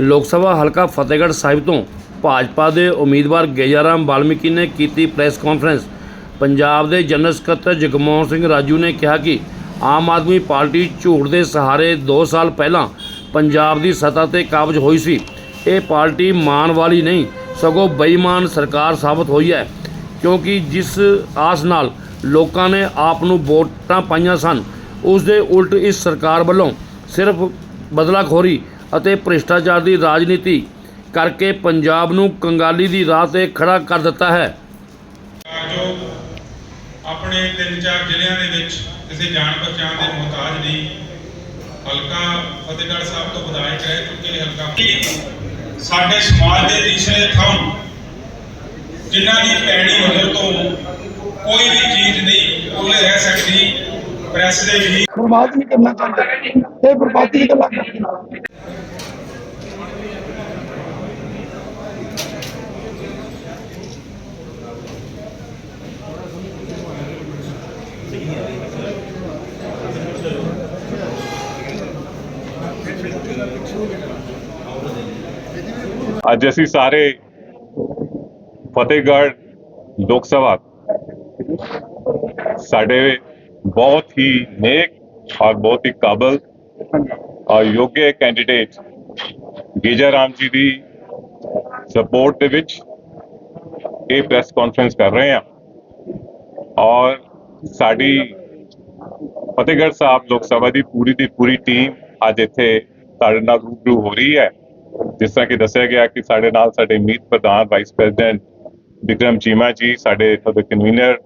ਲੋਕ ਸਭਾ ਹਲਕਾ ਫਤਿਹਗੜ੍ਹ ਸਾਹਿਬ ਤੋਂ ਭਾਜਪਾ ਦੇ ਉਮੀਦਵਾਰ ਗੇਜਾਰਾਮ ਬਾਲਮੀਕੀ ਨੇ ਕੀਤੀ ਪ੍ਰੈਸ ਕਾਨਫਰੰਸ। ਪੰਜਾਬ ਦੇ ਜਨਰਲ ਸਕੱਤਰ ਜਗਮੋਹਨ ਸਿੰਘ ਰਾਜੂ ਨੇ ਕਿਹਾ ਕਿ ਆਮ ਆਦਮੀ ਪਾਰਟੀ ਝੂਠ ਦੇ ਸਹਾਰੇ 2 ਸਾਲ ਪਹਿਲਾਂ ਪੰਜਾਬ ਦੀ ਸੱਤਾ ਤੇ ਕਾਬਜ ਹੋਈ ਸੀ। ਇਹ ਪਾਰਟੀ ਮਾਨ ਵਾਲੀ ਨਹੀਂ, ਸਗੋਂ ਬੇਈਮਾਨ ਸਰਕਾਰ ਸਾਬਤ ਹੋਈ ਹੈ। ਕਿਉਂਕਿ ਜਿਸ ਆਸ ਨਾਲ ਲੋਕਾਂ ਨੇ ਆਪ ਨੂੰ ਵੋਟਾਂ ਪਾਈਆਂ ਸਨ ਉਸ ਦੇ ਉਲਟ ਇਸ ਸਰਕਾਰ ਵੱਲੋਂ ਸਿਰਫ ਬਦਲਾਖੋਰੀ ਅਤੇ ਭ੍ਰਿਸ਼ਟਾਚਾਰ ਦੀ ਰਾਜਨੀਤੀ ਕਰਕੇ ਪੰਜਾਬ ਨੂੰ ਕੰਗਾਲੀ ਦੀ ਰਾਹ ਤੇ ਖੜਾ ਕਰ ਦਿੱਤਾ ਹੈ। ਆਪਣੇ ਤਿੰਨ ਚਾਰ ਜ਼ਿਲ੍ਹਿਆਂ ਦੇ ਵਿੱਚ ਕਿਸੇ ਜਾਣ ਪਛਾਣ ਦੇ ਮੁਹਤਾਜ ਨਹੀਂ, ਹਲਕਾ ਫਤਿਹਗੜ੍ਹ ਸਾਹਿਬ ਤੋਂ ਵਿਧਾਇਕ ਰਹਿ ਚੁੱਕੇ ਹਲਕਾ ਸਾਡੇ ਸਮਾਜ ਦੇ ਤੀਸਰੇ ਥੰਮ ਜਿਨ੍ਹਾਂ ਦੀ ਪੈਣੀ ਨਜ਼ਰ ਤੋਂ ਕੋਈ ਵੀ ਚੀਜ਼ ਨਹੀਂ, ਉਹਲੇ ਰਹਿ ਸਕਦੀ। ਪ੍ਰੈਸ ਦੇ ਵੀ ਬਰਬਾਦ ਨਹੀਂ ਕਰਨਾ ਚਾਹੁੰਦੇ ਤੇ ਬਰਬਾਦੀ ਦੀ ਗੱਲਾਂ ਕਰਦੇ ਨੇ। ਅੱਜ ਅਸੀਂ ਸਾਰੇ ਫਤਿਹਗੜ੍ਹ ਲੋਕ ਸਭਾ ਸਾਡੇ ਬਹੁਤ ਹੀ ਨੇਕ ਔਰ ਬਹੁਤ ਹੀ ਕਾਬਲ ਔਰ ਯੋਗਿਆ ਕੈਂਡੀਡੇਟ ਗੇਜਾ ਰਾਮ ਜੀ ਦੀ ਸਪੋਰਟ ਦੇ ਵਿੱਚ ਇਹ ਪ੍ਰੈਸ ਕਾਨਫਰੰਸ ਕਰ ਰਹੇ ਹਾਂ। ਔਰ ਸਾਡੀ ਫਤਿਹਗੜ੍ਹ ਸਾਹਿਬ ਲੋਕ ਸਭਾ ਦੀ ਪੂਰੀ ਦੀ ਪੂਰੀ ਟੀਮ ਅੱਜ ਇੱਥੇ ਸਾਡੇ ਨਾਲ ਰੂਬਰੂ ਹੋ ਰਹੀ ਹੈ। ਜਿਸ ਤਰ੍ਹਾਂ ਕਿ ਦੱਸਿਆ ਗਿਆ ਕਿ ਸਾਡੇ ਨਾਲ ਸਾਡੇ ਮੀਤ ਪ੍ਰਧਾਨ ਵਾਈਸ ਪ੍ਰੈਜ਼ੀਡੈਂਟ ਵਿਕਰਮ ਚੀਮਾ ਜੀ, ਸਾਡੇ ਇੱਥੋਂ ਦੇ ਕਨਵੀਨਰ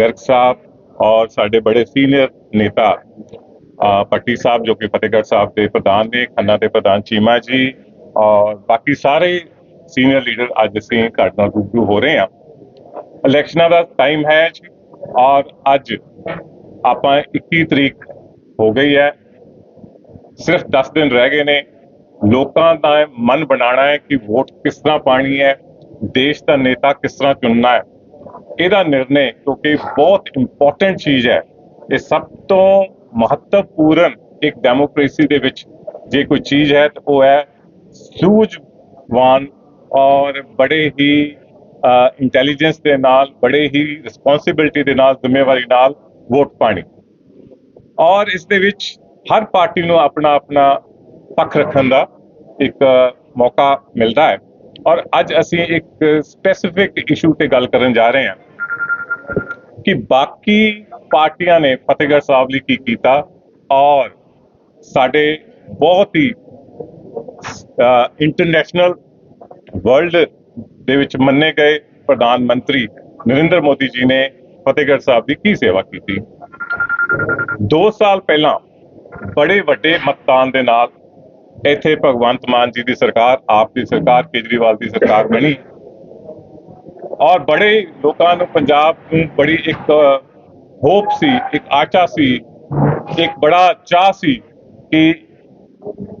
ਗਰਗ ਸਾਹਿਬ ਔਰ ਸਾਡੇ ਬੜੇ ਸੀਨੀਅਰ ਨੇਤਾ ਪੱਟੀ ਸਾਹਿਬ ਜੋ ਕਿ ਫਤਿਹਗੜ੍ਹ ਸਾਹਿਬ ਦੇ ਪ੍ਰਧਾਨ ਨੇ, ਖੰਨਾ ਦੇ ਪ੍ਰਧਾਨ ਚੀਮਾ ਜੀ ਔਰ ਬਾਕੀ ਸਾਰੇ ਸੀਨੀਅਰ ਲੀਡਰ ਅੱਜ ਅਸੀਂ ਤੁਹਾਡੇ ਨਾਲ ਰੂਬਰੂ ਹੋ ਰਹੇ ਹਾਂ। ਇਲੈਕਸ਼ਨਾਂ ਦਾ ਟਾਈਮ ਹੈ ਜੀ ਔਰ ਅੱਜ ਆਪਾਂ 21 ਤਰੀਕ ਹੋ ਗਈ ਹੈ। ਸਿਰਫ 10 ਦਿਨ ਰਹਿ ਗਏ ਨੇ। ਲੋਕਾਂ ਦਾ ਮਨ ਬਣਾਉਣਾ ਹੈ ਕਿ ਵੋਟ ਕਿਸ ਤਰ੍ਹਾਂ ਪਾਣੀ ਹੈ, ਦੇਸ਼ ਦਾ ਨੇਤਾ ਕਿਸ ਤਰ੍ਹਾਂ ਚੁਣਨਾ ਹੈ। ਇਹਦਾ ਨਿਰਣੇ ਕਿਉਂਕਿ ਬਹੁਤ ਇੰਪੋਰਟੈਂਟ ਚੀਜ਼ ਹੈ। ਇਹ ਸਭ ਤੋਂ ਮਹੱਤਵਪੂਰਨ ਇੱਕ ਡੈਮੋਕ੍ਰੇਸੀ ਦੇ ਵਿੱਚ ਜੇ ਕੋਈ ਚੀਜ਼ ਹੈ ਤਾਂ ਉਹ ਹੈ ਸੂਝਵਾਨ ਔਰ ਬੜੇ ਹੀ ਇੰਟੈਲੀਜੈਂਸ ਦੇ ਨਾਲ, ਬੜੇ ਹੀ ਰਿਸਪੌਂਸਿਬਿਲਟੀ ਦੇ ਨਾਲ, ਜ਼ਿੰਮੇਵਾਰੀ ਨਾਲ ਵੋਟ ਪਾਣੀ। ਔਰ ਇਸ ਦੇ ਵਿੱਚ ਹਰ ਪਾਰਟੀ ਨੂੰ ਆਪਣਾ ਆਪਣਾ ਪੱਖ ਰੱਖਣ ਦਾ ਇੱਕ ਮੌਕਾ ਮਿਲਦਾ ਹੈ। ਔਰ ਅੱਜ ਅਸੀਂ ਇੱਕ ਸਪੈਸੀਫਿਕ ਇਸ਼ੂ ਤੇ ਗੱਲ ਕਰਨ ਜਾ ਰਹੇ ਹਾਂ ਕਿ ਬਾਕੀ ਪਾਰਟੀਆਂ ਨੇ ਫਤਿਹਗੜ੍ਹ ਸਾਹਿਬ ਲਈ ਕੀ ਕੀਤਾ ਔਰ ਸਾਡੇ ਬਹੁਤ ਹੀ ਇੰਟਰਨੈਸ਼ਨਲ ਵਰਲਡ ਦੇ ਵਿੱਚ ਮੰਨੇ ਗਏ ਪ੍ਰਧਾਨ ਮੰਤਰੀ ਨਰਿੰਦਰ ਮੋਦੀ ਜੀ ਨੇ ਫਤਿਹਗੜ੍ਹ ਸਾਹਿਬ ਦੀ ਕੀ ਸੇਵਾ ਕੀਤੀ। 2 ਸਾਲ ਪਹਿਲਾਂ ਬੜੇ ਵੱਡੇ ਮਤਦਾਨ ਦੇ ਨਾਲ ਇੱਥੇ ਭਗਵੰਤ ਮਾਨ ਜੀ ਦੀ ਸਰਕਾਰ, ਆਪ ਦੀ ਸਰਕਾਰ, ਕੇਜਰੀਵਾਲ ਦੀ ਸਰਕਾਰ ਬਣੀ। ਔਰ ਬੜੇ ਲੋਕਾਂ ਨੂੰ ਪੰਜਾਬ ਨੂੰ ਬੜੀ ਇੱਕ ਹੋਪ ਸੀ, ਇੱਕ ਆਚਾ ਸੀ, ਇੱਕ ਬੜਾ ਚਾਹ ਸੀ ਕਿ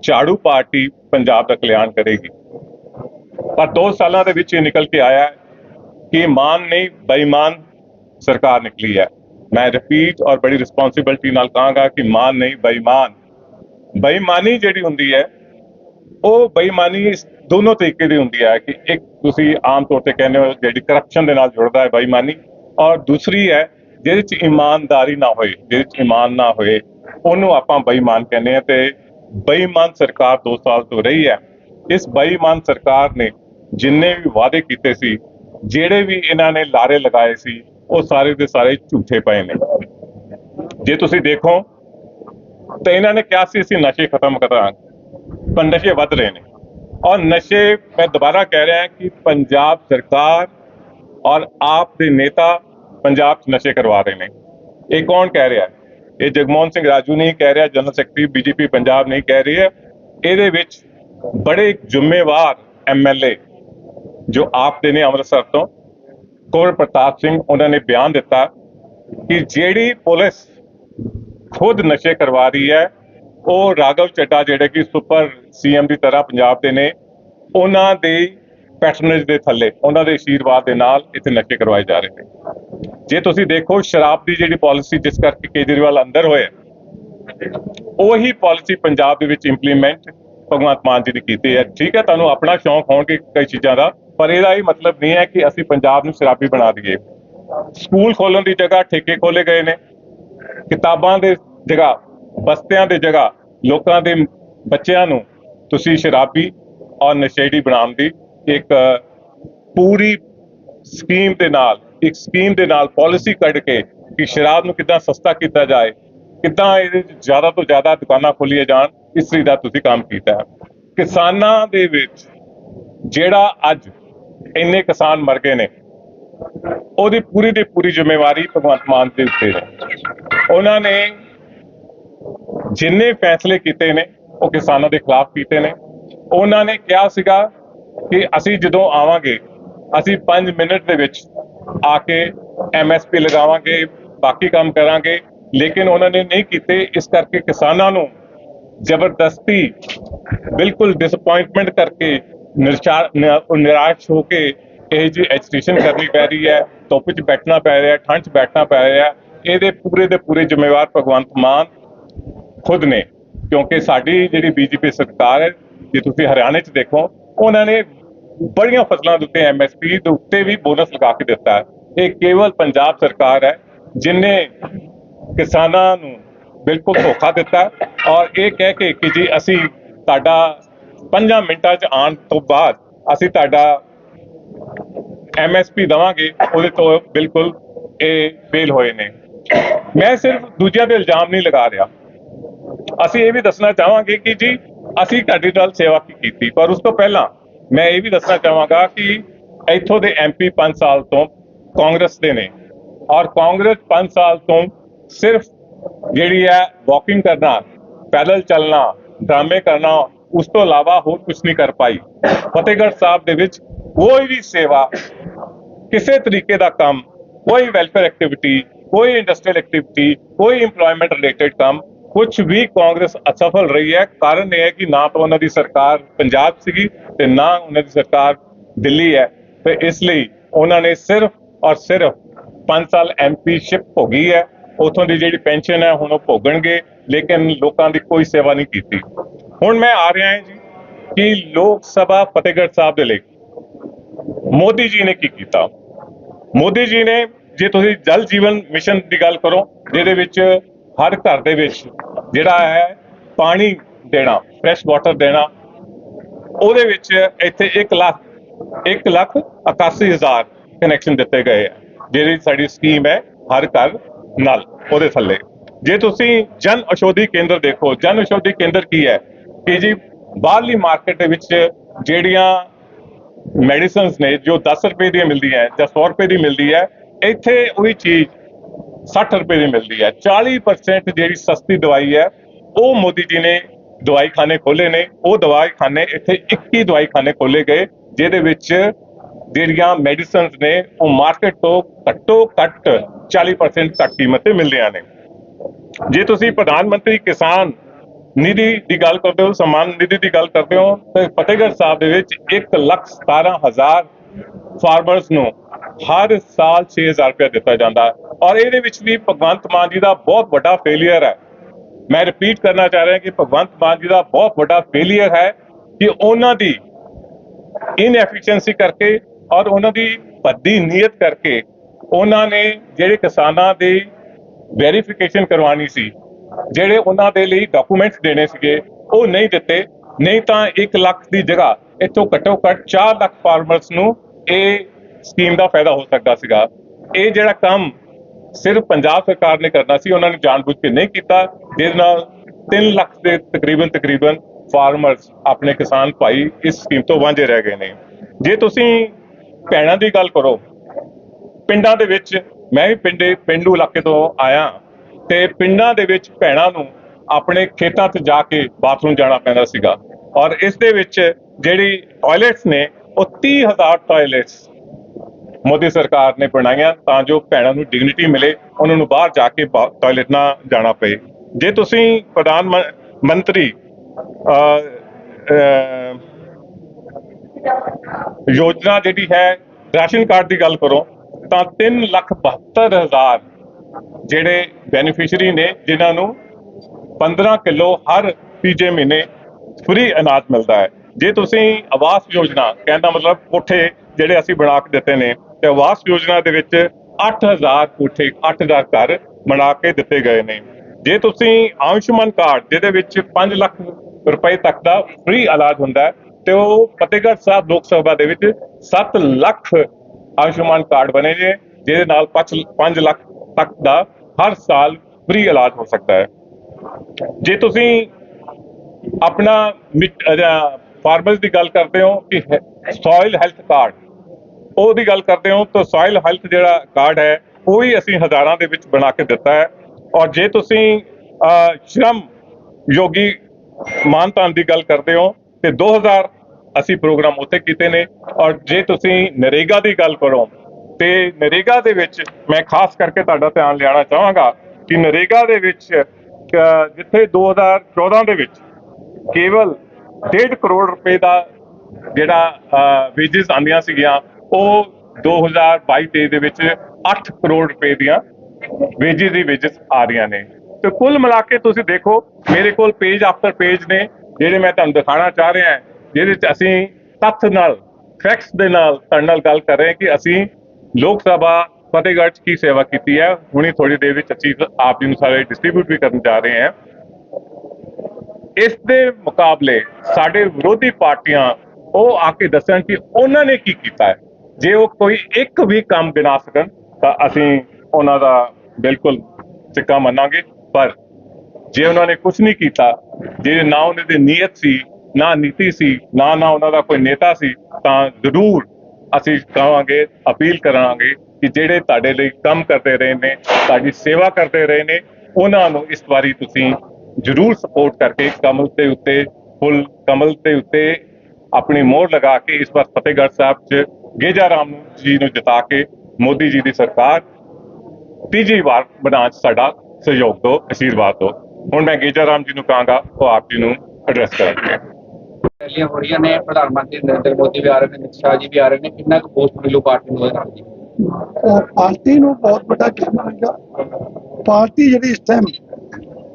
ਝਾੜੂ ਪਾਰਟੀ ਪੰਜਾਬ ਦਾ ਕਲਿਆਣ ਕਰੇਗੀ। ਪਰ 2 ਸਾਲਾਂ ਦੇ ਵਿੱਚ ਇਹ ਨਿਕਲ ਕੇ ਆਇਆ ਕਿ ਮਾਨ ਨਹੀਂ, ਬੇਈਮਾਨ ਸਰਕਾਰ ਨਿਕਲੀ ਹੈ। ਮੈਂ ਰਿਪੀਟ ਔਰ ਬੜੀ ਰਿਸਪੌਂਸਿਬਿਲਟੀ ਨਾਲ ਕਹਾਂਗਾ ਕਿ ਮਾਨ ਨਹੀਂ, ਬੇਈਮਾਨ ਬੇਈਮਾਨੀ ਜਿਹੜੀ ਹੁੰਦੀ ਹੈ, ਉਹ ਬੇਈਮਾਨੀ ਦੋਨੋਂ ਤਰੀਕੇ ਦੀ ਹੁੰਦੀ ਹੈ ਕਿ ਇੱਕ ਤੁਸੀਂ ਆਮ ਤੌਰ ਤੇ ਕਹਿੰਦੇ ਹੋ ਜਿਹੜੀ ਕਰਪਸ਼ਨ ਦੇ ਨਾਲ ਜੁੜਦਾ ਹੈ ਬੇਈਮਾਨੀ, ਔਰ ਦੂਸਰੀ ਹੈ ਜਿਹਦੇ ਚ ਇਮਾਨਦਾਰੀ ਨਾ ਹੋਏ, ਜਿਹਦੇ ਚ ਇਮਾਨ ਨਾ ਹੋਏ, ਉਹਨੂੰ ਆਪਾਂ ਬੇਈਮਾਨ ਕਹਿੰਦੇ ਆ ਤੇ ਬੇਈਮਾਨ ਸਰਕਾਰ 2 ਸਾਲ ਤੋਂ ਰਹੀ ਹੈ। ਇਸ ਬੇਈਮਾਨ ਸਰਕਾਰ ਨੇ ਜਿੰਨੇ ਵੀ ਵਾਅਦੇ ਕੀਤੇ ਸੀ, ਜਿਹੜੇ ਵੀ ਇਹਨਾਂ ਨੇ ਲਾਰੇ ਲਗਾਏ ਸੀ, ਉਹ ਸਾਰੇ ਦੇ ਸਾਰੇ ਝੂਠੇ ਪਏ ਨੇ। ਜੇ ਤੁਸੀਂ ਦੇਖੋ ਤਾਂ ਇਹਨਾਂ ਨੇ ਕਿਹਾ ਸੀ, ਅਸੀਂ ਨਸ਼ੇ ਖਤਮ ਕਰਾਂਗੇ। ਪਰ ਨਸ਼ੇ ਵੱਧ ਰਹੇ ਨੇ। ਔਰ ਨਸ਼ੇ, ਮੈਂ ਦੁਬਾਰਾ ਕਹਿ ਰਿਹਾ ਕਿ ਪੰਜਾਬ ਸਰਕਾਰ ਔਰ ਆਪ ਦੇ ਨੇਤਾ ਪੰਜਾਬ 'ਚ ਨਸ਼ੇ ਕਰਵਾ ਰਹੇ ਨੇ। ਇਹ ਕੌਣ ਕਹਿ ਰਿਹਾ? ਇਹ ਜਗਮੋਹਨ ਸਿੰਘ ਰਾਜੂ ਨਹੀਂ ਕਹਿ ਰਿਹਾ, ਜਨਰਲ ਸੈਕਟਰੀ ਬੀਜੇਪੀ ਪੰਜਾਬ ਨਹੀਂ ਕਹਿ ਰਹੀ ਹੈ। ਇਹਦੇ ਵਿੱਚ ਬੜੇ ਜ਼ਿੰਮੇਵਾਰ ਐਮਐਲਏ ਜੋ ਆਪ ਦੇ ਨੇ ਅੰਮ੍ਰਿਤਸਰ ਤੋਂ, ਕੋਰ ਪ੍ਰਤਾਪ ਸਿੰਘ, ਉਹਨਾਂ ਨੇ ਬਿਆਨ ਦਿੱਤਾ ਕਿ ਜਿਹੜੀ ਪੁਲਿਸ ਖੁਦ ਨਸ਼ੇ ਕਰਵਾ ਰਹੀ ਹੈ। ਉਹ ਰਾਘਵ ਚੱਡਾ ਜਿਹੜੇ ਕਿ ਸੁਪਰ ਸੀਐਮ ਦੀ ਤਰ੍ਹਾਂ ਪੰਜਾਬ ਦੇ ਨੇ, ਉਹਨਾਂ ਦੇ ਪੈਟਰਨੇਜ ਦੇ ਥੱਲੇ, ਉਹਨਾਂ ਦੇ ਅਸ਼ੀਰਵਾਦ ਦੇ ਨਾਲ ਇੱਥੇ ਨਸ਼ੇ ਕਰਵਾਏ ਜਾ ਰਹੇ ਨੇ। ਜੇ ਤੁਸੀਂ ਦੇਖੋ, ਸ਼ਰਾਬ ਦੀ ਜਿਹੜੀ ਪਾਲਿਸੀ ਜਿਸ ਕਰਕੇ ਕੇਜਰੀਵਾਲ ਅੰਦਰ ਹੋਏ, ਉਹੀ ਪਾਲਿਸੀ ਪੰਜਾਬ ਦੇ ਵਿੱਚ ਇੰਪਲੀਮੈਂਟ ਭਗਵੰਤ ਮਾਨ ਜੀ ਨੇ ਕੀਤੀ ਹੈ। ਠੀਕ ਹੈ, ਤੁਹਾਨੂੰ ਆਪਣਾ ਸ਼ੌਂਕ ਹੋਣਗੇ ਕਈ ਚੀਜ਼ਾਂ ਦਾ, ਪਰ ਇਹਦਾ ਇਹ ਮਤਲਬ ਨਹੀਂ ਹੈ ਕਿ ਅਸੀਂ ਪੰਜਾਬ ਨੂੰ ਸ਼ਰਾਬੀ ਬਣਾ ਦਈਏ। ਸਕੂਲ ਖੋਲਣ ਦੀ ਜਗ੍ਹਾ ਠੇਕੇ ਖੋਲੇ ਗਏ ਨੇ। ਕਿਤਾਬਾਂ ਦੇ ਜਗ੍ਹਾ, ਬਸਤਿਆਂ ਦੇ ਜਗ੍ਹਾ, ਲੋਕਾਂ ਦੇ ਬੱਚਿਆਂ ਨੂੰ ਤੁਸੀਂ ਸ਼ਰਾਬੀ ਔਰ ਨਸ਼ੇੜੀ ਬਣਾਉਣ ਦੀ ਇੱਕ ਪੂਰੀ ਸਕੀਮ ਦੇ ਨਾਲ, ਇੱਕ ਸਕੀਮ ਦੇ ਨਾਲ ਪਾਲਿਸੀ ਕੱਢ ਕੇ ਕਿ ਸ਼ਰਾਬ ਨੂੰ ਕਿੱਦਾਂ ਸਸਤਾ ਕੀਤਾ ਜਾਏ, ਕਿੱਦਾਂ ਇਹਦੇ 'ਚ ਜ਼ਿਆਦਾ ਤੋਂ ਜ਼ਿਆਦਾ ਦੁਕਾਨਾਂ ਖੋਲੀਆਂ ਜਾਣ, ਇਸ ਚੀਜ਼ ਦਾ ਤੁਸੀਂ ਕੰਮ ਕੀਤਾ ਹੈ। ਕਿਸਾਨਾਂ ਦੇ ਵਿੱਚ ਜਿਹੜਾ ਅੱਜ ਇੰਨੇ ਕਿਸਾਨ ਮਰ ਗਏ ਨੇ, ਉਹਦੀ ਪੂਰੀ ਦੀ ਪੂਰੀ ਜ਼ਿੰਮੇਵਾਰੀ ਭਗਵੰਤ ਮਾਨ ਦੇ ਉੱਤੇ ਹੈ। ਉਹਨਾਂ ਨੇ ਜਿੰਨੇ ਫੈਸਲੇ ਕੀਤੇ ਨੇ, ਉਹ ਕਿਸਾਨਾਂ ਦੇ ਖਿਲਾਫ ਕੀਤੇ ਨੇ। ਉਹਨਾਂ ਨੇ ਕਿਹਾ ਸੀਗਾ ਕਿ ਅਸੀਂ ਜਦੋਂ ਆਵਾਂਗੇ, ਅਸੀਂ 5 ਮਿੰਟ ਦੇ ਵਿੱਚ ਆ ਕੇ ਐਮਐਸਪੀ ਲਗਾਵਾਂਗੇ, ਬਾਕੀ ਕੰਮ ਕਰਾਂਗੇ। ਲੇਕਿਨ ਉਹਨਾਂ ਨੇ ਨਹੀਂ ਕੀਤੇ। ਇਸ ਕਰਕੇ ਕਿਸਾਨਾਂ ਨੂੰ ਜ਼ਬਰਦਸਤੀ, ਬਿਲਕੁਲ ਡਿਸਪਾਇੰਟਮੈਂਟ ਕਰਕੇ ਨਿਰਸ਼ਾ- ਨਿਰਾਸ਼ ਹੋ ਕੇ ਇਹ ਜੀ ਐਜੀਟੇਸ਼ਨ ਕਰਨੀ ਪੈ ਰਹੀ ਹੈ। ਧੁੱਪ 'ਚ ਬੈਠਣਾ ਪੈ ਰਿਹਾ, ਠੰਡ 'ਚ ਬੈਠਣਾ ਪੈ ਰਿਹਾ। ਇਹਦੇ ਪੂਰੇ ਦੇ ਪੂਰੇ ਜ਼ਿੰਮੇਵਾਰ ਭਗਵੰਤ ਮਾਨ ਖੁਦ ਨੇ, ਕਿਉਂਕਿ ਸਾਡੀ ਜਿਹੜੀ ਬੀਜੇਪੀ ਸਰਕਾਰ ਹੈ, ਜੇ ਤੁਸੀਂ ਹਰਿਆਣੇ 'ਚ ਦੇਖੋ, ਉਹਨਾਂ ਨੇ ਬੜੀਆਂ ਫਸਲਾਂ ਦੇ ਉੱਤੇ ਐਮਐਸਪੀ ਦੇ ਉੱਤੇ ਵੀ ਬੋਨਸ ਲਗਾ ਕੇ ਦਿੱਤਾ ਹੈ। ਇਹ ਕੇਵਲ ਪੰਜਾਬ ਸਰਕਾਰ ਹੈ, ਜਿਨੇ ਕਿਸਾਨਾਂ ਨੂੰ ਬਿਲਕੁਲ ਧੋਖਾ ਦਿੱਤਾ ਔਰ ਇਹ ਕਹਿ ਕੇ ਕਿ ਜੀ ਅਸੀਂ ਤੁਹਾਡਾ 5 ਮਿੰਟਾਂ 'ਚ ਆਉਣ ਤੋਂ ਬਾਅਦ ਅਸੀਂ ਤੁਹਾਡਾ ਐਮਐਸਪੀ ਦਵਾਂਗੇ, ਉਹਦੇ ਤੋਂ ਬਿਲਕੁਲ ਇਹ ਫੇਲ ਹੋਏ ਨੇ। ਮੈਂ ਸਿਰਫ ਦੂਜਿਆਂ ਦੇ ਇਲਜ਼ਾਮ ਨਹੀਂ ਲਗਾ ਰਿਹਾ। ਅਸੀਂ ਇਹ ਵੀ ਦੱਸਣਾ ਚਾਹਾਂਗੇ ਕਿ ਜੀ, ਅਸੀਂ ਤੁਹਾਡੇ ਨਾਲ ਸੇਵਾ ਕੀਤੀ, ਪਰ ਉਸ ਤੋਂ ਪਹਿਲਾਂ ਮੈਂ ਇਹ ਵੀ ਦੱਸਣਾ ਚਾਹਾਂਗਾ ਕਿ ਇੱਥੋਂ ਦੇ ਐਮਪੀ 5 ਸਾਲ ਤੋਂ ਕਾਂਗਰਸ ਦੇ ਨੇ ਔਰ ਕਾਂਗਰਸ 5 ਸਾਲ ਤੋਂ ਸਿਰਫ ਜਿਹੜੀ ਹੈ ਵਾਕਿੰਗ ਕਰਨਾ, ਪੈਦਲ ਚੱਲਣਾ, ਡਰਾਮੇ ਕਰਨਾ, ਉਸ ਤੋਂ ਇਲਾਵਾ ਹੋਰ ਕੁਝ ਨਹੀਂ ਕਰ ਪਾਈ। ਫਤਿਹਗੜ੍ਹ ਸਾਹਿਬ ਦੇ ਵਿੱਚ ਕੋਈ ਵੀ ਸੇਵਾ, ਕਿਸੇ ਤਰੀਕੇ ਦਾ ਕੰਮ, ਕੋਈ ਵੈਲਫੇਅਰ ਐਕਟੀਵਿਟੀ ਕੋਈ ਇੰਡਸਟਰੀਅਲ ਐਕਟੀਵਿਟੀ ਕੋਈ EMPLOYMENT ਰਿਲੇਟਡ ਕੰਮ ਕੁਝ ਵੀ ਕਾਂਗਰਸ ਅਸਫਲ ਰਹੀ ਹੈ, ਕਾਰਨ ਇਹ ਹੈ ਕਿ ਨਾ ਤਾਂ ਉਹਨਾਂ ਦੀ ਸਰਕਾਰ ਪੰਜਾਬ ਸੀਗੀ ਤੇ ਨਾ ਉਹਨਾਂ ਦੀ ਸਰਕਾਰ ਦਿੱਲੀ ਹੈ। ਤੇ ਇਸ ਲਈ ਉਹਨਾਂ ਨੇ ਸਿਰਫ ਔਰ ਸਿਰਫ 5 ਸਾਲ ਐਮਪੀਸ਼ਿਪ ਹੋ ਗਈ ਹੈ। ਉਥੋਂ ਦੀ ਜਿਹੜੀ ਪੈਨਸ਼ਨ ਹੈ ਹੁਣ ਉਹ ਭੋਗਣਗੇ, ਲੇਕਿਨ ਲੋਕਾਂ ਦੀ ਕੋਈ ਸੇਵਾ ਨਹੀਂ ਕੀਤੀ। ਹੁਣ ਮੈਂ ਆ ਰਿਹਾ ਹਾਂ ਜੀ ਕਿ ਲੋਕ ਸਭਾ ਫਤਿਹਗੜ੍ਹ ਸਾਹਿਬ ਦੇ ਲਈ ਮੋਦੀ ਜੀ ਨੇ ਕੀ ਕੀਤਾ? ਮੋਦੀ ਜੀ ਨੇ ਜੇ ਤੁਸੀਂ ਜਲ ਜੀਵਨ ਮਿਸ਼ਨ ਦੀ ਗੱਲ ਕਰੋ, ਜਿਹਦੇ ਵਿੱਚ ਹਰ ਘਰ ਦੇ ਵਿੱਚ ਜਿਹੜਾ ਹੈ ਪਾਣੀ ਦੇਣਾ ਫਰੈਸ਼ ਵਾਟਰ ਦੇਣਾ, ਉਹਦੇ ਵਿੱਚ ਇੱਥੇ 1 ਲੱਖ 1 ਲੱਖ 81 ਹਜ਼ਾਰ ਕਨੈਕਸ਼ਨ ਦਿੱਤੇ ਗਏ ਆ ਜਿਹੜੀ ਸਾਡੀ ਸਕੀਮ ਹੈ ਹਰ ਘਰ ਨਾਲ, ਉਹਦੇ ਥੱਲੇ। ਜੇ ਤੁਸੀਂ ਜਨ ਔਸ਼ਧੀ ਕੇਂਦਰ ਦੇਖੋ, ਜਨ ਔਸ਼ਧੀ ਕੇਂਦਰ ਕੀ ਹੈ? ਕਿ ਜੀ ਬਾਹਰਲੀ ਮਾਰਕੀਟ ਦੇ ਵਿੱਚ ਜਿਹੜੀਆਂ ਮੈਡੀਸਿਨਸ ਨੇ, ਜੋ 10 ਰੁਪਏ ਦੀਆਂ ਮਿਲਦੀਆਂ ਹੈ ਜਾਂ 100 ਰੁਪਏ ਦੀ ਮਿਲਦੀ ਹੈ ਇੱਥੇ ਉਹੀ ਚੀਜ਼ 60 ਰੁਪਏ ਦੀ ਮਿਲਦੀ ਹੈ। 40% ਜਿਹੜੀ ਸਸਤੀ ਦਵਾਈ ਹੈ, ਉਹ ਮੋਦੀ ਜੀ ਨੇ ਦਵਾਈ ਖਾਨੇ ਖੋਲੇ ਨੇ। ਉਹ ਦਵਾਈ ਖਾਨੇ ਇੱਥੇ 21 ਦਵਾਈ ਖਾਨੇ ਖੋਲੇ ਗਏ, ਜਿਹਦੇ ਵਿੱਚ ਜਿਹੜੀਆਂ ਮੈਡੀਸਨਸ ਨੇ, ਉਹ ਮਾਰਕੀਟ ਤੋਂ ਘੱਟੋ ਘੱਟ 40% ਤੱਕ ਕੀਮਤ ਤੇ ਮਿਲਦੀਆਂ ਨੇ। ਜੇ ਤੁਸੀਂ ਪ੍ਰਧਾਨ ਮੰਤਰੀ ਕਿਸਾਨ ਨਿਧੀ ਦੀ ਗੱਲ ਕਰਦੇ ਹੋ ਸਮਾਨ ਨਿਧੀ ਦੀ ਗੱਲ ਕਰਦੇ ਹੋ, ਤੇ ਫਤਿਹਗੜ੍ਹ ਸਾਹਿਬ ਦੇ ਵਿੱਚ 1 ਲੱਖ 17 ਹਜ਼ਾਰ ਫਾਰਮਰਸ ਨੂੰ ਹਰ ਸਾਲ 6000 ਰੁਪਏ ਦਿੱਤਾ ਜਾਂਦਾ ਔਰ ਇਹਦੇ ਵਿੱਚ ਵੀ ਭਗਵੰਤ ਮਾਨ ਜੀ ਦਾ ਬਹੁਤ ਵੱਡਾ ਫੇਲਿਅਰ ਹੈ। ਮੈਂ ਰਿਪੀਟ ਕਰਨਾ ਚਾਹ ਰਿਹਾ ਕਿ ਭਗਵੰਤ ਮਾਨ ਜੀ ਦਾ ਬਹੁਤ ਵੱਡਾ ਫੇਲਿਅਰ ਹੈ ਕਿ ਉਹਨਾਂ ਦੀ ਇਨਐਫੀਸ਼ੀਐਂਸੀ ਕਰਕੇ ਔਰ ਉਹਨਾਂ ਦੀ ਭੱਦੀ ਨੀਅਤ ਕਰਕੇ ਉਹਨਾਂ ਨੇ ਜਿਹੜੇ ਕਿਸਾਨਾਂ ਦੀ ਵੈਰੀਫਿਕੇਸ਼ਨ ਕਰਵਾਉਣੀ ਸੀ, ਜਿਹੜੇ ਉਹਨਾਂ ਦੇ ਲਈ ਡਾਕੂਮੈਂਟਸ ਦੇਣੇ ਸੀਗੇ, ਉਹ ਨਹੀਂ ਦਿੱਤੇ। ਨਹੀਂ ਤਾਂ 1 ਲੱਖ ਦੀ ਜਗ੍ਹਾ ਇੱਥੋਂ ਘੱਟੋ ਘੱਟ 4 ਲੱਖ ਫਾਰਮਰਸ ਨੂੰ ਇਹ ਸਕੀਮ ਦਾ ਫਾਇਦਾ ਹੋ ਸਕਦਾ ਸੀਗਾ। ਇਹ ਜਿਹੜਾ ਕੰਮ ਸਿਰਫ ਪੰਜਾਬ ਸਰਕਾਰ ਨੇ ਕਰਨਾ ਸੀ, ਉਹਨਾਂ ਨੇ ਜਾਣਬੁੱਝ ਕੇ ਨਹੀਂ ਕੀਤਾ। ਜਿਸ ਨਾਲ 3 ਲੱਖ ਦੇ ਤਕਰੀਬਨ ਤਕਰੀਬਨ ਫਾਰਮਰਸ ਆਪਣੇ ਕਿਸਾਨ ਭਾਈ ਇਸ ਸਕੀਮ ਤੋਂ ਵਾਂਝੇ ਰਹਿ ਗਏ ਨੇ। ਜੇ ਤੁਸੀਂ ਭੈਣਾਂ ਦੀ ਗੱਲ ਕਰੋ, ਪਿੰਡਾਂ ਦੇ ਵਿੱਚ ਮੈਂ ਵੀ ਪਿੰਡੇ, ਪਿੰਡੂ ਇਲਾਕੇ ਤੋਂ ਆਇਆ, ਤੇ ਪਿੰਡਾਂ ਦੇ ਵਿੱਚ ਭੈਣਾਂ ਨੂੰ ਆਪਣੇ ਖੇਤਾਂ 'ਚ ਜਾ ਕੇ ਬਾਥਰੂਮ ਜਾਣਾ ਪੈਂਦਾ ਸੀਗਾ। ਔਰ ਇਸ ਦੇ ਵਿੱਚ ਜਿਹੜੀ ਟਾਇਲਟਸ ਨੇ ਉਹ 30000 ਟਾਇਲਟਸ ਮੋਦੀ ਸਰਕਾਰ ਨੇ ਬਣਾਈਆਂ ਤਾਂ ਜੋ ਭੈਣਾਂ ਨੂੰ ਡਿਗਨਿਟੀ ਮਿਲੇ ਉਹਨਾਂ ਨੂੰ ਬਾਹਰ ਜਾ ਕੇ ਟਾਇਲਟ ਨਾ ਜਾਣਾ ਪਏ। ਜੇ ਤੁਸੀਂ ਪ੍ਰਧਾਨ ਮੰਤਰੀ ਅਹ, ਯੋਜਨਾ ਜਿਹੜੀ ਹੈ ਰਾਸ਼ਨ ਕਾਰਡ ਦੀ ਗੱਲ ਕਰੋ ਤਾਂ 3 ਲੱਖ 72 ਹਜ਼ਾਰ ਜਿਹੜੇ ਬੈਨੀਫੀਸ਼ੀਅਰੀ ਨੇ ਜਿਨ੍ਹਾਂ ਨੂੰ 15 ਕਿਲੋ ਹਰ ਤੀਜੇ ਮਹੀਨੇ ਫ੍ਰੀ ਅਨਾਜ ਮਿਲਦਾ ਹੈ। ਜੇ ਤੁਸੀਂ ਆਵਾਸ ਯੋਜਨਾ ਕਹਿੰਦਾ ਮਤਲਬ ਕੋਠੇ ਜਿਹੜੇ ਅਸੀਂ ਬਣਾ ਕੇ ਦਿੱਤੇ ਨੇ, ਤੇ ਆਵਾਸ ਯੋਜਨਾ ਦੇ ਵਿੱਚ 8000 ਕੋਠੇ 8000 ਘਰ ਬਣਾ ਕੇ ਦਿੱਤੇ ਗਏ ਨੇ। ਜੇ ਤੁਸੀਂ ਆਯੁਸ਼ਮਾਨ ਕਾਰਡ, ਜਿਹਦੇ ਵਿੱਚ 5 ਲੱਖ ਰੁਪਏ ਤੱਕ ਦਾ ਫ੍ਰੀ ਇਲਾਜ ਹੁੰਦਾ ਹੈ, ਤੇ ਉਹ ਫਤਿਹਗੜ੍ਹ ਸਾਹਿਬ ਲੋਕ ਸਭਾ ਦੇ ਵਿੱਚ 7 ਲੱਖ ਆਯੁਸ਼ਮਾਨ ਕਾਰਡ ਬਣੇ ਜੇ ਜਿਹਦੇ ਨਾਲ 5 ਲੱਖ ਤੱਕ ਦਾ ਹਰ ਸਾਲ ਫ੍ਰੀ ਇਲਾਜ ਹੋ ਸਕਦਾ ਹੈ। ਜੇ ਤੁਸੀਂ ਆਪਣਾ ਫਾਰਮਰਸ ਦੀ ਗੱਲ ਕਰਦੇ ਹੋ ਕਿ ਸੋਇਲ ਹੈਲਥ ਕਾਰਡ ਉਹਦੀ ਗੱਲ ਕਰਦੇ ਹੋ ਤਾਂ ਸੋਇਲ ਹੈਲਥ ਜਿਹੜਾ ਕਾਰਡ ਹੈ ਉਹ ਵੀ ਅਸੀਂ ਹਜ਼ਾਰਾਂ ਦੇ ਵਿੱਚ ਬਣਾ ਕੇ ਦਿੱਤਾ ਹੈ। ਔਰ ਜੇ ਤੁਸੀਂ ਸ਼ਰਮ ਸ਼੍ਰਮ ਯੋਗੀ ਮਾਨਤਾਨ ਦੀ ਗੱਲ ਕਰਦੇ ਹੋ ਤੇ 2000 ਅਸੀਂ ਪ੍ਰੋਗਰਾਮ ਉੱਥੇ ਕੀਤੇ ਨੇ। ਔਰ ਜੇ ਤੁਸੀਂ ਨਰੇਗਾ ਦੀ ਗੱਲ ਕਰੋ ਤੇ ਨਰੇਗਾ ਦੇ ਵਿੱਚ ਮੈਂ ਖਾਸ ਕਰਕੇ ਤੁਹਾਡਾ ਧਿਆਨ ਲਿਆਉਣਾ ਚਾਹਾਂਗਾ ਕਿ ਨਰੇਗਾ ਦੇ ਵਿੱਚ ਅਹ, ਜਿੱਥੇ 2014 ਦੇ ਵਿੱਚ ਕੇਵਲ 1.5 ਕਰੋੜ ਰੁਪਏ ਦਾ ਜਿਹੜਾ ਵੇਜਸ ਆਂਦੀਆਂ ਸੀਗੀਆਂ, ਉਹ 2022-23 ਦੇ ਵਿੱਚ 8 ਕਰੋੜ ਰੁਪਏ ਦੀਆਂ ਵੇਜਸ ਦੀ ਵੇਜਸ ਆ ਰਹੀਆਂ ਨੇ। ਤੇ ਕੁੱਲ ਮਿਲਾ ਕੇ ਤੁਸੀਂ ਦੇਖੋ, ਮੇਰੇ ਕੋਲ ਪੇਜ ਆਫਟਰ ਪੇਜ ਨੇ, ਜਿਹੜੇ ਮੈਂ ਤੁਹਾਨੂੰ ਦਿਖਾਣਾ ਚਾਹ ਰਿਹਾ ਜਿਹਦੇ ਚ ਅਸੀਂ ਤੱਥ ਨਾਲ ਫੈਕਟਸ ਦੇ ਨਾਲ ਤੁਹਾਡੇ ਨਾਲ ਗੱਲ ਕਰ ਰਹੇ ਹਾਂ ਕਿ ਅਸੀਂ ਲੋਕ ਸਭਾ ਫਤਿਹਗੜ੍ਹ 'ਚ ਕੀ ਸੇਵਾ ਕੀਤੀ ਹੈ। ਹੁਣੀ ਥੋੜੀ ਦੇਰ ਵਿੱਚ ਅਸੀਂ ਆਪ ਜੀ ਨੂੰ ਸਾਰੇ ਡਿਸਟ੍ਰੀਬਿਊਟ ਵੀ ਕਰਨ ਜਾ ਰਹੇ ਹਾਂ। ਇਸ ਦੇ ਮੁਕਾਬਲੇ ਸਾਡੇ ਵਿਰੋਧੀ ਪਾਰਟੀਆਂ, ਉਹ ਆ ਕੇ ਦੱਸਣ ਕਿ ਉਹਨਾਂ ਨੇ ਕੀ ਕੀਤਾ ਹੈ। ਜੇ ਉਹ ਕੋਈ ਇੱਕ ਵੀ ਕੰਮ ਗਿਣਾ ਸਕਣ, ਤਾਂ ਅਸੀਂ ਉਹਨਾਂ ਦਾ ਬਿਲਕੁਲ ਸਿੱਕਾ ਮੰਨਾਂਗੇ। ਪਰ ਜੇ ਉਹਨਾਂ ਨੇ ਕੁਝ ਨਹੀਂ ਕੀਤਾ, ਜੇ ਨਾ ਉਹਨਾਂ ਦੀ ਨੀਅਤ ਸੀ, ਨਾ ਨੀਤੀ ਸੀ, ਨਾ ਨਾ ਉਹਨਾਂ ਦਾ ਕੋਈ ਨੇਤਾ ਸੀ, ਤਾਂ ਜ਼ਰੂਰ ਅਸੀਂ ਕਹਾਂਗੇ, ਅਪੀਲ ਕਰਾਂਗੇ ਕਿ ਜਿਹੜੇ ਤੁਹਾਡੇ ਲਈ ਕੰਮ ਕਰਦੇ ਰਹੇ ਨੇ, ਤੁਹਾਡੀ ਸੇਵਾ ਕਰਦੇ ਰਹੇ ਨੇ, ਉਹਨਾਂ ਨੂੰ ਇਸ ਵਾਰੀ ਤੁਸੀਂ ਜ਼ਰੂਰ ਸਪੋਰਟ ਕਰਕੇ ਕਮਲ ਦੇ ਉੱਤੇ ਫੁੱਲ ਕਮਲ ਦੇ ਉੱਤੇ ਆਪਣੀ ਮੋਹਰ ਲਗਾ ਕੇ ਇਸ ਵਾਰ ਫਤਿਹਗੜ੍ਹ ਸਾਹਿਬ 'ਚ ਗੇਜਾ ਰਾਮ ਜੀ ਨੂੰ ਜਿਤਾ ਕੇ ਮੋਦੀ ਜੀ ਦੀ ਸਰਕਾਰ ਤੀਜੀ ਵਾਰ ਬਣਾਉਣ ਸਾਡਾ ਸਹਿਯੋਗ ਦਿਓ ਅਸ਼ੀਰਵਾਦ ਦਿਓ। ਹੁਣ ਮੈਂ ਗੇਜਾ ਰਾਮ ਜੀ ਨੂੰ ਕਹਾਂਗਾ ਉਹ ਆਪ ਜੀ ਨੂੰ ਐਡਰੈਸ ਕਰਾਂਗੇ ਰੈਲੀਆਂ ਹੋ ਰਹੀਆਂ ਨੇ ਪ੍ਰਧਾਨ ਮੰਤਰੀ ਨਰਿੰਦਰ ਮੋਦੀ ਵੀ ਆ ਰਹੇ ਨੇ ਅਮਿਤ ਸ਼ਾਹ ਜੀ ਵੀ ਆ ਰਹੇ ਨੇ ਕਿੰਨਾ ਕੁ ਪੋਸਟ ਮਿਲੂ ਪਾਰਟੀ ਨੂੰ ਇਹਦੇ ਨਾਲ ਪਾਰਟੀ ਨੂੰ ਬਹੁਤ ਵੱਡਾ ਕਹਿਣਾ ਹੈਗਾ। ਪਾਰਟੀ ਜਿਹੜੀ ਇਸ ਟਾਈਮ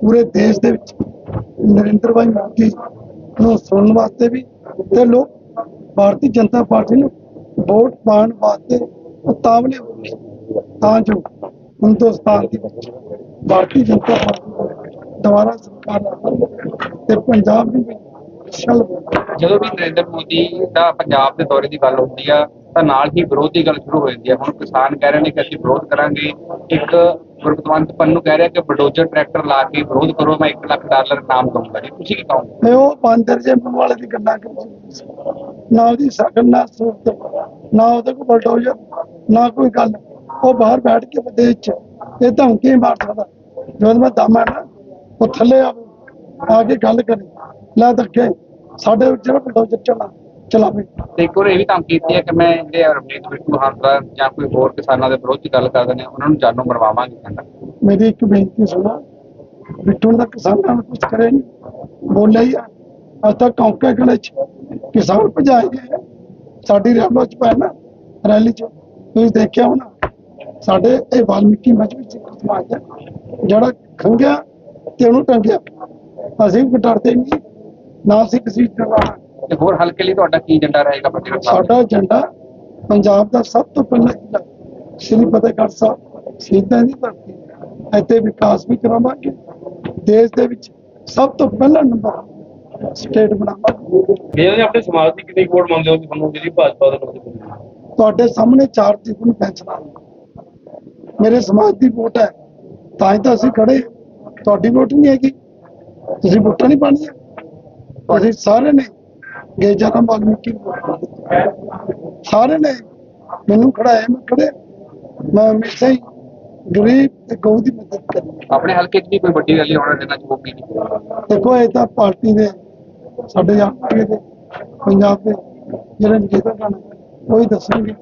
ਪੂਰੇ ਦੇਸ਼ ਦੇ ਵਿੱਚ ਨਰਿੰਦਰ ਭਾਈ ਮੋਦੀ ਨੂੰ ਸੁਣਨ ਵਾਸਤੇ ਵੀ ਤੇ ਲੋਕ ਭਾਰਤੀ ਜਨਤਾ ਪਾਰਟੀ ਨੂੰ ਵੋਟ ਪਾਉਣ ਵਾਸਤੇ ਉਤਾਵਲੇ ਹੋ ਗਏ। ਤਾਂ ਜੋ ਹਿੰਦੁਸਤਾਨ ਦੀ ਭਾਰਤੀ ਜਨਤਾ ਪਾਰਟੀ ਦੁਬਾਰਾ ਸਰਕਾਰ ਤੇ ਪੰਜਾਬ ਦੀ ਜਦੋਂ ਵੀ ਨਰਿੰਦਰ ਮੋਦੀ ਦਾ ਪੰਜਾਬ ਦੇ ਦੌਰੇ ਦੀ ਗੱਲ ਹੁੰਦੀ ਆ, ਤਾਂ ਨਾਲ ਹੀ ਵਿਰੋਧ ਦੀ ਗੱਲ ਸ਼ੁਰੂ ਹੋ ਜਾਂਦੀ ਹੈ ਹੁਣ ਕਿਸਾਨ ਕਹਿ ਰਹੇ ਨੇ ਕਿ ਅਸੀਂ ਵਿਰੋਧ ਕਰਾਂਗੇ। ਇੱਕ ਗੁਰਪਤਵੰਤ ਪੰਨੂ ਕਹਿ ਰਿਹਾ ਕਿ ਬਲਡੋਜ਼ਰ ਟਰੈਕਟਰ ਲਾ ਕੇ ਵਿਰੋਧ ਕਰੋ, ਮੈਂ 1 ਲੱਖ ਡਾਲਰ ਇਨਾਮ ਦਊਂਗਾ ਜੀ। ਤੁਸੀਂ ਕੀ ਕਹੋਗੇ? ਤੇ ਉਹ ਬਾਂਦਰ ਜੇ ਮੂੰਹ ਵਾਲੇ ਦੀ ਗੱਲਾਂ ਕਰਦੇ ਨਾ ਉਹਦੀ ਸ਼ਕਲ ਨਾ ਸੂਰਤ, ਨਾ ਉਹਦੇ ਕੋਲ ਬਲਡੋਜ਼ਰ ਨਾ ਕੋਈ ਗੱਲ। ਉਹ ਬਾਹਰ ਬੈਠ ਕੇ ਵਿਦੇਸ਼ ਚ ਇਹ ਧਮਕੀ ਮਾਰ ਸਕਦਾ। ਜਦੋਂ ਮੈਂ ਦਮ ਹੈ ਉਹ ਥੱਲੇ ਆਵੇ, ਆ ਕੇ ਗੱਲ ਕਰੇ। ਲੈ ਧੱਕੇ। ਸਾਡੇ ਜਿਹੜਾ ਬਲਡੋਜ਼ਰ ਚਲਾ ਚਲਾਵੇ ਤੇ ਇੱਕ ਹੋਰ ਇਹ ਵੀ ਤਾਂ ਕੀਤੀ ਹੈ ਕਿ ਮੈਂ ਜਿਹੜੇ ਰਮਨੀਤ ਬਿੱਟੂ ਹੰਸਦਾ ਜਾਂ ਕੋਈ ਹੋਰ ਕਿਸਾਨਾਂ ਦੇ ਵਿਰੋਧ ਦੀ ਗੱਲ ਕਰਦੇ ਨੇ ਉਹਨਾਂ ਨੂੰ ਜਾਨੋਂ ਮਰਵਾਵਾਂਗੇ ਕਹਿੰਦਾ ਮੇਰੀ ਇੱਕ ਬੇਨਤੀ ਸੁਣੋ ਬਿੱਟੂ ਤਾਂ ਕਿਸਾਨਾਂ ਨੂੰ ਕੁਝ ਕਰੇ ਨਹੀਂ ਬੋਲਿਆ ਹੀ ਆ। ਅੱਜ ਤੱਕ ਕੌਂਕੇ ਗਲੇ ਚ ਕਿਸਾਨ ਭਜਾਏ ਗਏ। ਸਾਡੀ ਰੈਲੀ ਚ ਪੈ ਨਾ ਰੈਲੀ ਚ। ਤੁਸੀਂ ਦੇਖਿਆ ਹੋਣਾ ਸਾਡੇ ਇਹ ਵਾਲਮੀਕੀ ਮਜਬੀ ਸਿੱਖ ਸਮਾਜ ਹੈ ਜਿਹੜਾ ਖੰਗਿਆ ਤੇ ਉਹਨੂੰ ਟੰਗਿਆ। ਅਸੀਂ ਵੀ ਡਰਦੇ ਨਹੀਂ ਨਾ ਅਸੀਂ ਕਿਸੇ ਨੂੰ ਡਰਾਉਣਾ ਤੇ ਹੋਰ ਹਲਕੇ ਲਈ ਤੁਹਾਡਾ ਕੀ ਏਜੰਡਾ ਰਹੇਗਾ ਸਾਹਿਬ ਸਾਡਾ ਏਜੰਡਾ ਪੰਜਾਬ ਦਾ ਸਭ ਤੋਂ ਪਹਿਲਾ ਜ਼ਿਲ੍ਹਾ ਸ੍ਰੀ ਫਤਿਹਗੜ੍ਹ ਸਾਹਿਬ ਸ਼ਹੀਦਾਂ ਦੀ ਧਰਤੀ ਇੱਥੇ ਵਿਕਾਸ ਵੀ ਕਰਾਵਾਂਗੇ। ਦੇਸ਼ ਦੇ ਵਿੱਚ ਸਭ ਤੋਂ ਪਹਿਲਾ ਨੰਬਰ ਸਟੇਟ ਬਣਾਵਾਂਗੇ। ਇਹ ਜੀ ਆਪਣੇ ਸਮਾਜ ਦੀ ਕਿੰਨੀ ਵੋਟ ਮੰਗਦੇ ਹੋ ਕਿ ਤੁਹਾਨੂੰ ਜਿਹੜੀ ਭਾਜਪਾ ਦੇ ਲੋਕ ਤੁਹਾਡੇ ਸਾਹਮਣੇ ਚਾਰ ਤਿਗੁਣ ਪੈਨਸ਼ਨਾਂ ਮੇਰੇ ਸਮਾਜ ਦੀ ਵੋਟ ਹੈ। ਤਾਂ ਹੀ ਤਾਂ ਅਸੀਂ ਖੜੇ ਹਾਂ। ਤੁਹਾਡੀ ਵੋਟ ਨਹੀਂ ਹੈਗੀ। ਤੁਸੀਂ ਵੋਟਾਂ ਨਹੀਂ ਪਾਣੀਆਂ ਅਸੀਂ ਸਾਰੇ ਨੇ ਗੇਜਾ ਦਾ ਵਾਲਮੀਕੀ। ਸਾਰੇ ਨੇ ਮੈਨੂੰ ਖੜਾਇਆ ਮੈਂ ਖੜੇ ਮੈਂ ਹਮੇਸ਼ਾ ਹੀ ਗਰੀਬ ਤੇ ਗਊ ਦੀ ਮਦਦ ਕਰੀ ਆਪਣੇ ਹਲਕੇ 'ਚ ਵੀ ਕੋਈ ਵੱਡੀ ਰੈਲੀ ਹੋਣ ਦੇਣਾ ਚਾਹੋਗੇ ਨਹੀਂ ਦੇਖੋ ਇਹ ਤਾਂ ਪਾਰਟੀ ਦੇ ਸਾਡੇ ਆਪ ਦੇ ਪੰਜਾਬ ਦੇ ਜਿਹੜੇ ਨੇਤਾ ਉਹ ਹੀ ਦੱਸਣਗੇ।